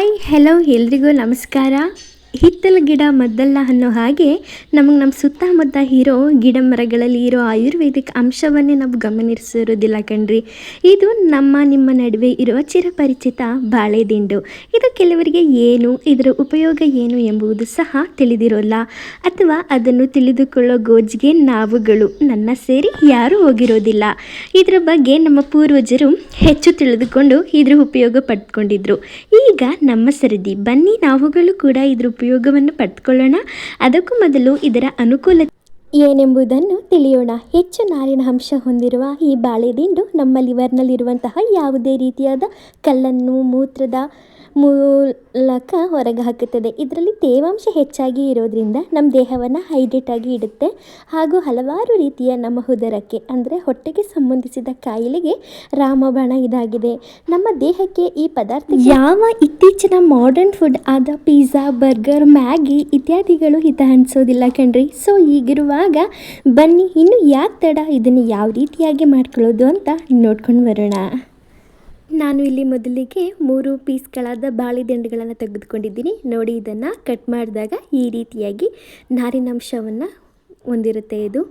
Hi hello ಎಲ್ರಿಗೂ ನಮಸ್ಕಾರ. ಹಿತ್ತಲ ಗಿಡ ಮದ್ದಲ್ಲ ಅನ್ನೋ ಹಾಗೆ ನಮಗೆ ನಮ್ಮ ಸುತ್ತಮುತ್ತ ಇರೋ ಗಿಡ ಮರಗಳಲ್ಲಿ ಇರೋ ಆಯುರ್ವೇದಿಕ್ ಅಂಶವನ್ನೇ ನಾವು ಗಮನಿಸಿರೋದಿಲ್ಲ ಕಣ್ರಿ. ಇದು ನಮ್ಮ ನಿಮ್ಮ ನಡುವೆ ಇರುವ ಚಿರಪರಿಚಿತ ಬಾಳೆದಿಂಡು. ಇದು ಕೆಲವರಿಗೆ ಏನು, ಇದರ ಉಪಯೋಗ ಏನು ಎಂಬುದು ಸಹ ತಿಳಿದಿರೋಲ್ಲ. ಅಥವಾ ಅದನ್ನು ತಿಳಿದುಕೊಳ್ಳೋ ಗೋಜಿಗೆ ನಾವುಗಳು, ನನ್ನ ಸೇರಿ ಯಾರೂ ಹೋಗಿರೋದಿಲ್ಲ. ಇದರ ಬಗ್ಗೆ ನಮ್ಮ ಪೂರ್ವಜರು ಹೆಚ್ಚು ತಿಳಿದುಕೊಂಡು ಇದ್ರ ಉಪಯೋಗ ಪಡ್ಕೊಂಡಿದ್ರು. ಈಗ ನಮ್ಮ ಸರದಿ, ಬನ್ನಿ ನಾವುಗಳು ಕೂಡ ಇದ್ರ ಉಪಯೋಗವನ್ನು ಪಡೆದುಕೊಳ್ಳೋಣ ಅದಕ್ಕೂ ಮೊದಲು ಇದರ ಅನುಕೂಲ ಏನೆಂಬುದನ್ನು ತಿಳಿಯೋಣ. ಹೆಚ್ಚು ನಾರಿನ ಅಂಶ ಹೊಂದಿರುವ ಈ ಬಾಳೆದಿಂಡು ನಮ್ಮ ಲಿವರ್ನಲ್ಲಿರುವಂತಹ ಯಾವುದೇ ರೀತಿಯಾದ ಕಲ್ಲನ್ನು, ಮೂತ್ರದ ಮೂಲಕ ಹೊರಗೆ ಹಾಕುತ್ತದೆ. ಇದರಲ್ಲಿ ತೇವಾಂಶ ಹೆಚ್ಚಾಗಿ ಇರೋದ್ರಿಂದ ನಮ್ಮ ದೇಹವನ್ನು ಹೈಡ್ರೇಟ್ ಆಗಿ ಇಡುತ್ತೆ. ಹಾಗೂ ಹಲವಾರು ರೀತಿಯ ನಮ್ಮ ಉದರಕ್ಕೆ ಅಂದರೆ ಹೊಟ್ಟೆಗೆ ಸಂಬಂಧಿಸಿದ ಕಾಯಿಲೆಗೆ ರಾಮಬಾಣ ಇದಾಗಿದೆ. ನಮ್ಮ ದೇಹಕ್ಕೆ ಈ ಪದಾರ್ಥ ಯಾವ ಇತ್ತೀಚಿನ ಮಾಡರ್ನ್ ಫುಡ್ ಆದ ಪಿಜ್ಜಾ ಬರ್ಗರ್ ಮ್ಯಾಗಿ ಇತ್ಯಾದಿಗಳು ಹಿತ ಅನಿಸೋದಿಲ್ಲ ಕಣ್ರಿ. ಸೊ ಈಗಿರುವಾಗ ಬನ್ನಿ, ಇನ್ನು ಯಾಕೆ ತಡ ಇದನ್ನು ಯಾವ ರೀತಿಯಾಗಿ ಮಾಡ್ಕೊಳ್ಳೋದು ಅಂತ ನೋಡ್ಕೊಂಡು ಬರೋಣ. ನಾನು ಇಲ್ಲಿ ಮೊದಲಿಗೆ ಮೂರು ಪೀಸ್ಗಳಾದ ಬಾಳೆದಿಂಡುಗಳನ್ನು ತೆಗೆದುಕೊಂಡಿದ್ದೀನಿ. ನೋಡಿ, ಇದನ್ನು ಕಟ್ ಮಾಡಿದಾಗ ಈ ರೀತಿಯಾಗಿ ನಾರಿನಾಂಶವನ್ನು ಹೊಂದಿರುತ್ತೆ ಇದು.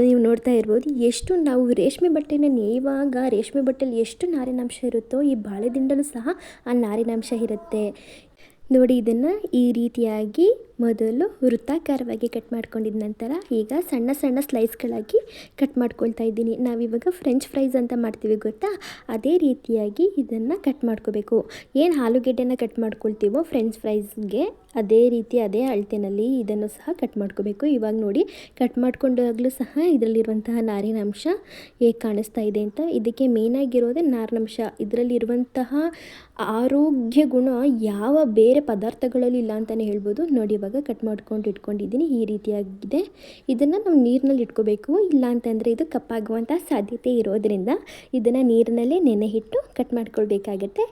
ನೀವು ನೋಡ್ತಾ ಇರ್ಬೋದು, ಎಷ್ಟು ನಾವು ರೇಷ್ಮೆ ಬಟ್ಟೆನ ನೇಯುವಾಗ ರೇಷ್ಮೆ ಬಟ್ಟೆಯಲ್ಲಿ ಎಷ್ಟು ನಾರಿನಾಂಶ ಇರುತ್ತೋ ಈ ಬಾಳೆದಿಂಡಲೂ ಸಹ ಆ ನಾರಿನಾಂಶ ಇರುತ್ತೆ. ನೋಡಿ, ಇದನ್ನು ಈ ರೀತಿಯಾಗಿ ಮೊದಲು ವೃತ್ತಾಕಾರವಾಗಿ ಕಟ್ ಮಾಡ್ಕೊಂಡಿದ ನಂತರ ಈಗ ಸಣ್ಣ ಸಣ್ಣ ಸ್ಲೈಸ್ಗಳಾಗಿ ಕಟ್ ಮಾಡ್ಕೊಳ್ತಾ ಇದ್ದೀನಿ. ನಾವಿವಾಗ ಫ್ರೆಂಚ್ ಫ್ರೈಸ್ ಅಂತ ಮಾಡ್ತೀವಿ ಗೊತ್ತಾ? ಅದೇ ರೀತಿಯಾಗಿ ಇದನ್ನು ಕಟ್ ಮಾಡ್ಕೋಬೇಕು. ಏನು ಆಲೂಗೆಡ್ಡೆನ ಕಟ್ ಮಾಡ್ಕೊಳ್ತೀವೋ ಫ್ರೆಂಚ್ ಫ್ರೈಸ್ಗೆ ಅದೇ ರೀತಿ ಅದೇ ಅಳತೆನಲ್ಲಿ ಇದನ್ನು ಸಹ ಕಟ್ ಮಾಡ್ಕೋಬೇಕು. ಇವಾಗ ನೋಡಿ ಕಟ್ ಮಾಡ್ಕೊಂಡಾಗಲೂ ಸಹ ಇದರಲ್ಲಿರುವಂತಹ ನಾರಿನಾಂಶ ಹೇಗೆ ಕಾಣಿಸ್ತಾ ಇದೆ ಅಂತ. ಇದಕ್ಕೆ ಮೇಯ್ನಾಗಿರೋದೇ ನಾರಿನಂಶ ಇದರಲ್ಲಿರುವಂತಹ ಆರೋಗ್ಯ ಗುಣ ಯಾವ ಬೇರೆ ಪದಾರ್ಥಗಳಲ್ಲಿ ಇಲ್ಲ ಅಂತಲೇ ಹೇಳ್ಬೋದು. ನೋಡಿ ಇವಾಗ ಕಟ್ ಮಾಡ್ಕೊಂಡು ಇಟ್ಕೊಂಡಿದ್ದೀನಿ. ಈ ರೀತಿಯಾಗಿದೆ. ಇದನ್ನು ನಾವು ನೀರಿನಲ್ಲಿ ಇಟ್ಕೋಬೇಕು. ಇಲ್ಲ ಅಂತಂದರೆ ಇದು ಕಪ್ಪಾಗುವಂಥ ಸಾಧ್ಯತೆ ಇರೋದರಿಂದ ಇದನ್ನು ನೀರಿನಲ್ಲೇ ನೆನೆ ಇಟ್ಟು ಕಟ್ ಮಾಡ್ಕೊಳ್ಬೇಕಾಗತ್ತೆ.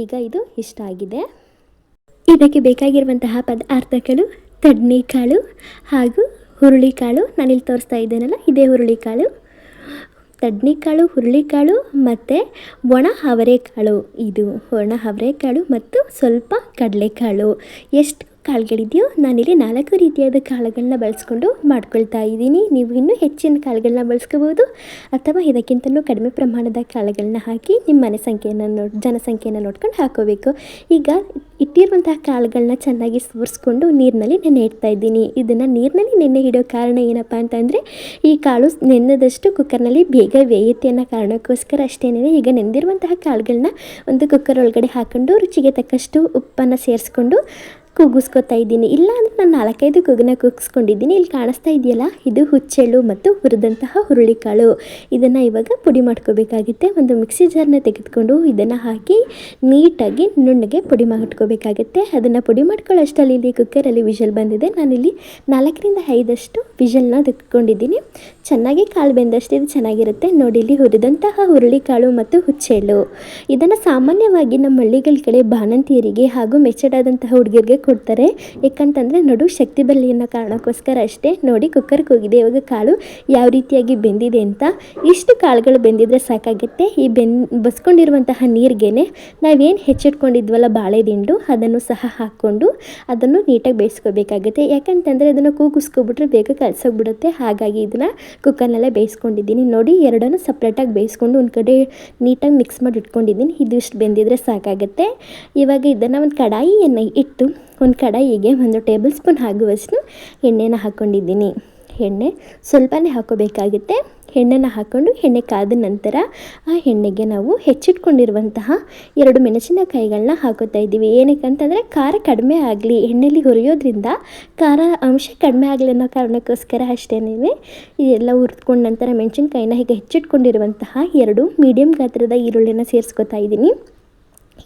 ಈಗ ಇದು ಇಷ್ಟ ಆಗಿದೆ. ಇದಕ್ಕೆ ಬೇಕಾಗಿರುವಂತಹ ಪದಾರ್ಥಗಳು ತಡ್ನಿಕಾಳು ಹಾಗೂ ಹುರುಳಿಕಾಳು. ನಾನಿಲ್ಲಿ ತೋರಿಸ್ತಾ ಇದ್ದೇನಲ್ಲ, ಇದೇ ಹುರುಳಿಕಾಳು. ತಡ್ನಿಕಾಳು ಹುರುಳಿಕಾಳು ಮತ್ತು ಒಣ ಅವರೆಕಾಳು. ಇದು ಒಣ ಅವರೆಕಾಳು ಮತ್ತು ಸ್ವಲ್ಪ ಕಡಲೆಕಾಳು. ಎಷ್ಟು ಕಾಳುಗಳಿದೆಯೋ, ನಾನಿಲ್ಲಿ ನಾಲ್ಕು ರೀತಿಯಾದ ಕಾಳುಗಳನ್ನ ಬಳಸ್ಕೊಂಡು ಮಾಡ್ಕೊಳ್ತಾ ಇದ್ದೀನಿ. ನೀವು ಇನ್ನೂ ಹೆಚ್ಚಿನ ಕಾಳುಗಳನ್ನ ಬಳಸ್ಕೋಬೋದು, ಅಥವಾ ಇದಕ್ಕಿಂತಲೂ ಕಡಿಮೆ ಪ್ರಮಾಣದ ಕಾಳುಗಳನ್ನ ಹಾಕಿ ನಿಮ್ಮ ಮನೆ ಸಂಖ್ಯೆಯನ್ನು ನೋಡಿ ಜನಸಂಖ್ಯೆಯನ್ನು ನೋಡ್ಕೊಂಡು ಹಾಕೋಬೇಕು. ಈಗ ಇಟ್ಟಿರುವಂತಹ ಕಾಳುಗಳನ್ನ ಚೆನ್ನಾಗಿ ಸೋರಿಸ್ಕೊಂಡು ನೀರಿನಲ್ಲಿ ನೆನೆ ಇಡ್ತಾ ಇದ್ದೀನಿ. ಇದನ್ನು ನೀರಿನಲ್ಲಿ ನೆನೆ ಇಡೋ ಕಾರಣ ಏನಪ್ಪ ಅಂತಂದರೆ, ಈ ಕಾಳು ನೆನೆದಷ್ಟು ಕುಕ್ಕರ್ನಲ್ಲಿ ಬೇಗ ಬೇಯುತ್ತೆ ಅನ್ನೋ ಕಾರಣಕ್ಕೋಸ್ಕರ ಅಷ್ಟೇನೇ ಈಗ ನೆಂದಿರುವಂತಹ ಕಾಳುಗಳನ್ನ ಒಂದು ಕುಕ್ಕರ್ ಒಳಗಡೆ ಹಾಕ್ಕೊಂಡು ರುಚಿಗೆ ತಕ್ಕಷ್ಟು ಉಪ್ಪನ್ನು ಸೇರಿಸ್ಕೊಂಡು ಕೂಗಿಸ್ಕೊತಾ ಇದ್ದೀನಿ. ಇಲ್ಲ ಅಂದರೆ ನಾನು ನಾಲ್ಕೈದು ಕೂಗನ್ನ ಕೂಗಿಸ್ಕೊಂಡಿದ್ದೀನಿ ಇಲ್ಲಿ ಕಾಣಿಸ್ತಾ ಇದೆಯಲ್ಲ? ಇದು ಹುಚ್ಚೆಳ್ಳು ಮತ್ತು ಹುರಿದಂತಹ ಹುರುಳಿಕಾಳು. ಇದನ್ನು ಇವಾಗ ಪುಡಿ ಮಾಡ್ಕೋಬೇಕಾಗುತ್ತೆ. ಒಂದು ಮಿಕ್ಸಿ ಜಾರ್ನ ತೆಗೆದುಕೊಂಡು ಇದನ್ನು ಹಾಕಿ ನೀಟಾಗಿ ನುಣ್ಣಗೆ ಪುಡಿ ಮಾಡ್ಕೋಬೇಕಾಗುತ್ತೆ. ಅದನ್ನು ಪುಡಿ ಮಾಡ್ಕೊಳ್ಳೋಷ್ಟಲ್ಲಿ ಇಲ್ಲಿ ಕುಕ್ಕರಲ್ಲಿ ವಿಷಲ್ ಬಂದಿದೆ. ನಾನಿಲ್ಲಿ ನಾಲ್ಕರಿಂದ ಐದಷ್ಟು ವಿಷಲ್ನ ತೆಗೆದುಕೊಂಡಿದ್ದೀನಿ. ಚೆನ್ನಾಗಿ ಕಾಳು ಬೆಂದಷ್ಟು ಇದು ಚೆನ್ನಾಗಿರುತ್ತೆ. ನೋಡಿ, ಇಲ್ಲಿ ಹುರಿದಂತಹ ಹುರುಳಿಕಾಳು ಮತ್ತು ಹುಚ್ಚೆಳ್ಳು. ಇದನ್ನು ಸಾಮಾನ್ಯವಾಗಿ ನಮ್ಮ ಹಳ್ಳಿಗಳ ಕಡೆ ಬಾಣಂತಿಯರಿಗೆ ಹಾಗೂ ಮೆಚ್ಚಡಾದಂತಹ ಹುಡುಗಿಯರಿಗೆ ಕೊಡ್ತಾರೆ. ಯಾಕಂತಂದರೆ, ನಡು, ಶಕ್ತಿ ಬರಲಿ ಅನ್ನೋ ಕಾರಣಕ್ಕೋಸ್ಕರ ಅಷ್ಟೇ. ನೋಡಿ, ಕುಕ್ಕರ್ಗೆ ಹೋಗಿದೆ. ಇವಾಗ ಕಾಳು ಯಾವ ರೀತಿಯಾಗಿ ಬೆಂದಿದೆ ಅಂತ. ಇಷ್ಟು ಕಾಳುಗಳು ಬೆಂದಿದ್ರೆ ಸಾಕಾಗುತ್ತೆ. ಈ ಬೆನ್, ಬಸ್ಕೊಂಡಿರುವಂತಹ ನೀರಿಗೆನೆ ನಾವೇನು ಹೆಚ್ಚಿಟ್ಕೊಂಡಿದ್ವಲ್ಲ ಬಾಳೆದಿಂಡು, ಅದನ್ನು ಸಹ ಹಾಕ್ಕೊಂಡು ಅದನ್ನು ನೀಟಾಗಿ ಬೇಯಿಸ್ಕೋಬೇಕಾಗುತ್ತೆ. ಯಾಕಂತಂದರೆ, ಅದನ್ನು ಕೂಗಿಸ್ಕೊಬಿಟ್ರೆ ಬೇಗ ಕಲಸೋಗ್ಬಿಡುತ್ತೆ. ಹಾಗಾಗಿ ಇದನ್ನು ಕುಕ್ಕರ್ನಲ್ಲೇ ಬೇಯಿಸ್ಕೊಂಡಿದ್ದೀನಿ. ನೋಡಿ, ಎರಡನ್ನು ಸಪ್ರೇಟಾಗಿ ಬೇಯಿಸ್ಕೊಂಡು ಒಂದು ಕಡೆ ನೀಟಾಗಿ ಮಿಕ್ಸ್ ಮಾಡಿ ಇಟ್ಕೊಂಡಿದ್ದೀನಿ. ಇದು ಇಷ್ಟು ಬೆಂದಿದ್ರೆ ಸಾಕಾಗುತ್ತೆ. ಇವಾಗ ಇದನ್ನು ಒಂದು ಕಡಾಯಿಯನ್ನು ಇಟ್ಟು, ಒಂದು ಕಡಾಯಿಗೆ ಒಂದು ಟೇಬಲ್ ಸ್ಪೂನ್ ಆಗುವಷ್ಟು ಎಣ್ಣೆನ ಹಾಕ್ಕೊಂಡಿದ್ದೀನಿ ಎಣ್ಣೆ ಸ್ವಲ್ಪನೇ ಹಾಕೋಬೇಕಾಗುತ್ತೆ. ಎಣ್ಣೆನ ಹಾಕ್ಕೊಂಡು ಎಣ್ಣೆ ಕಾದ ನಂತರ ಆ ಎಣ್ಣೆಗೆ ನಾವು ಹೆಚ್ಚಿಟ್ಕೊಂಡಿರುವಂತಹ ಎರಡು ಮೆಣಸಿನಕಾಯಿಗಳನ್ನ ಹಾಕೋತಾ ಇದ್ದೀವಿ. ಏನಕ್ಕೆ ಅಂತಂದರೆ ಖಾರ ಕಡಿಮೆ ಆಗಲಿ, ಎಣ್ಣೆಲಿ ಹುರಿಯೋದ್ರಿಂದ ಖಾರ ಅಂಶ ಕಡಿಮೆ ಆಗಲಿ ಅನ್ನೋ ಕಾರಣಕ್ಕೋಸ್ಕರ ಅಷ್ಟೇನೇ ಇದೆಲ್ಲ ಹುರಿದ್ಕೊಂಡ ನಂತರ ಮೆಣಸಿನ್ಕಾಯಿನ ಹೀಗೆ ಹೆಚ್ಚಿಟ್ಕೊಂಡಿರುವಂತಹ ಎರಡು ಮೀಡಿಯಂ ಗಾತ್ರದ ಈರುಳ್ಳಿನ ಸೇರಿಸ್ಕೊತಾ ಇದ್ದೀನಿ.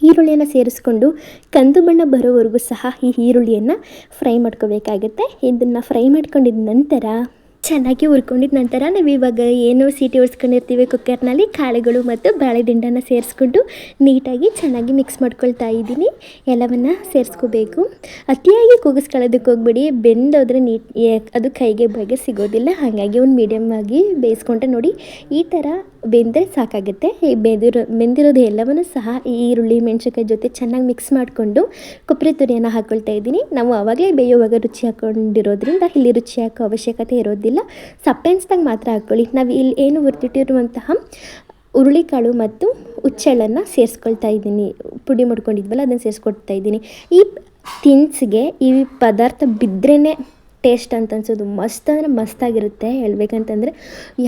ಈರುಳ್ಳಿಯನ್ನು ಸೇರಿಸ್ಕೊಂಡು ಕಂದು ಬಣ್ಣ ಬರೋವರೆಗೂ ಸಹ ಈ ಈರುಳ್ಳಿಯನ್ನು ಫ್ರೈ ಮಾಡ್ಕೋಬೇಕಾಗುತ್ತೆ. ಇದನ್ನು ಫ್ರೈ ಮಾಡ್ಕೊಂಡಿದ ನಂತರ ಚೆನ್ನಾಗಿ ಹುರ್ಕೊಂಡಿದ್ದ ನಂತರ ನಾವು ಇವಾಗ ಏನು ಸೀಟಿ ಹೊಡ್ಸ್ಕೊಂಡಿರ್ತೀವಿ ಕುಕ್ಕರ್ನಲ್ಲಿ ಕಾಳುಗಳು ಮತ್ತು ಬಾಳೆದಿಂಡನ್ನು ಸೇರಿಸ್ಕೊಂಡು ನೀಟಾಗಿ ಚೆನ್ನಾಗಿ ಮಿಕ್ಸ್ ಮಾಡ್ಕೊಳ್ತಾ ಇದ್ದೀನಿ. ಎಲ್ಲವನ್ನು ಸೇರಿಸ್ಕೋಬೇಕು. ಅತಿಯಾಗಿ ಕೂಗಿಸ್ಕೊಳ್ಳೋದಕ್ಕೆ ಹೋಗ್ಬಿಡಿ. ಬೆಂದೋದ್ರೆ ನೀಟ್ ಅದು ಕೈಗೆ ಬಗೆ ಸಿಗೋದಿಲ್ಲ. ಹಾಗಾಗಿ ಒಂದು ಮೀಡಿಯಮ್ ಆಗಿ ಬೇಯಿಸ್ಕೊಂಡ್ರೆ ನೋಡಿ ಈ ಥರ ಬೆಂದರೆ ಸಾಕಾಗುತ್ತೆ. ಈ ಬೆಂದಿರೋ, ಬೆಂದಿರೋದು ಎಲ್ಲವನ್ನು ಸಹ ಈ ಈರುಳ್ಳಿ, ಮೆಣಸಿನ್ಕಾಯಿ ಜೊತೆ ಚೆನ್ನಾಗಿ ಮಿಕ್ಸ್ ಮಾಡಿಕೊಂಡು ಕೊಬ್ಬರಿ ತುರಿಯನ್ನು ಹಾಕ್ಕೊಳ್ತಾ ಇದ್ದೀನಿ. ನಾವು ಆವಾಗಲೇ ಬೇಯುವಾಗ ರುಚಿ ಹಾಕ್ಕೊಂಡಿರೋದ್ರಿಂದ ಇಲ್ಲಿ ರುಚಿ ಹಾಕೋ ಅವಶ್ಯಕತೆ ಇರೋದಿಲ್ಲ. ಸಪ್ಪೆ ಅನ್ಸ್ದಂಗೆ ಮಾತ್ರ ಹಾಕ್ಕೊಳ್ಳಿ. ನಾವು ಇಲ್ಲಿ ಏನು ಹುರಿದಿಟ್ಟಿರುವಂತಹ ಹುರುಳಿಕಾಳು ಮತ್ತು ಹುಚ್ಚೆಳ್ಳನ್ನು ಸೇರಿಸ್ಕೊಳ್ತಾ ಇದ್ದೀನಿ. ಪುಡಿ ಮಾಡ್ಕೊಂಡಿದ್ವಲ್ಲ, ಅದನ್ನು ಸೇರಿಸ್ಕೊಡ್ತಾ ಇದ್ದೀನಿ. ಈ ತಿನ್ಸಿಗೆ ಈ ಪದಾರ್ಥ ಬಿದ್ರೇ ಟೇಸ್ಟ್ ಅಂತ ಅನ್ಸೋದು ಮಸ್ತ್ ಅಂದರೆ ಮಸ್ತಾಗಿರುತ್ತೆ. ಹೇಳ್ಬೇಕಂತಂದರೆ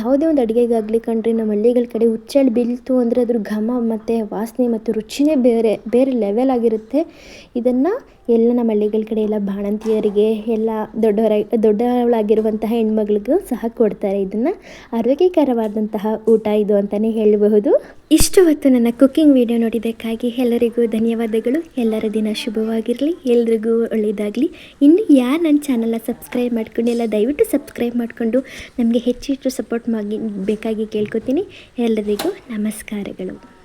ಯಾವುದೇ ಒಂದು ಅಡುಗೆಗಾಗಲಿ ಕಣ್ರಿ ನಮ್ಮ ಹಳ್ಳಿಗಳ ಕಡೆ ಹುಚ್ಚೆಳ್ಳು ಬೀಳ್ತು ಅಂದರೆ ಅದ್ರ ಘಮ ಮತ್ತು ವಾಸನೆ ಮತ್ತು ರುಚಿನೇ ಬೇರೆ ಬೇರೆ ಲೆವೆಲ್ ಆಗಿರುತ್ತೆ. ಇದನ್ನು ಎಲ್ಲ ನಮ್ಮ ಹಳ್ಳಿಗಳ ಕಡೆ ಎಲ್ಲ ಬಾಣಂತಿಯರಿಗೆ, ಎಲ್ಲ ದೊಡ್ಡವರ, ದೊಡ್ಡವಳಾಗಿರುವಂತಹ ಹೆಣ್ಮಗಳಿಗೂ ಸಹ ಕೊಡ್ತಾರೆ. ಇದನ್ನು ಆರೋಗ್ಯಕರವಾದಂತಹ ಊಟ ಇದು ಅಂತಲೇ ಹೇಳಬಹುದು. ಇಷ್ಟು ಹೊತ್ತು ನನ್ನ ಕುಕ್ಕಿಂಗ್ ವಿಡಿಯೋ ನೋಡಿದ್ದಕ್ಕಾಗಿ ಎಲ್ಲರಿಗೂ ಧನ್ಯವಾದಗಳು. ಎಲ್ಲರ ದಿನ ಶುಭವಾಗಿರಲಿ. ಎಲ್ರಿಗೂ ಒಳ್ಳೆಯದಾಗಲಿ. ಇನ್ನು ಯಾರು ನನ್ನ ಚಾನಲ್ನ ಸಬ್ಸ್ಕ್ರೈಬ್ ಮಾಡ್ಕೊಂಡಿಲ್ಲ ದಯವಿಟ್ಟು ಸಬ್ಸ್ಕ್ರೈಬ್ ಮಾಡಿಕೊಂಡು ನಮಗೆ ಹೆಚ್ಚು ಹೆಚ್ಚು ಸಪೋರ್ಟ್ ಮಾಡಿ ಬೇಕಾಗಿ ಕೇಳ್ಕೊತೀನಿ. ಎಲ್ಲರಿಗೂ ನಮಸ್ಕಾರಗಳು.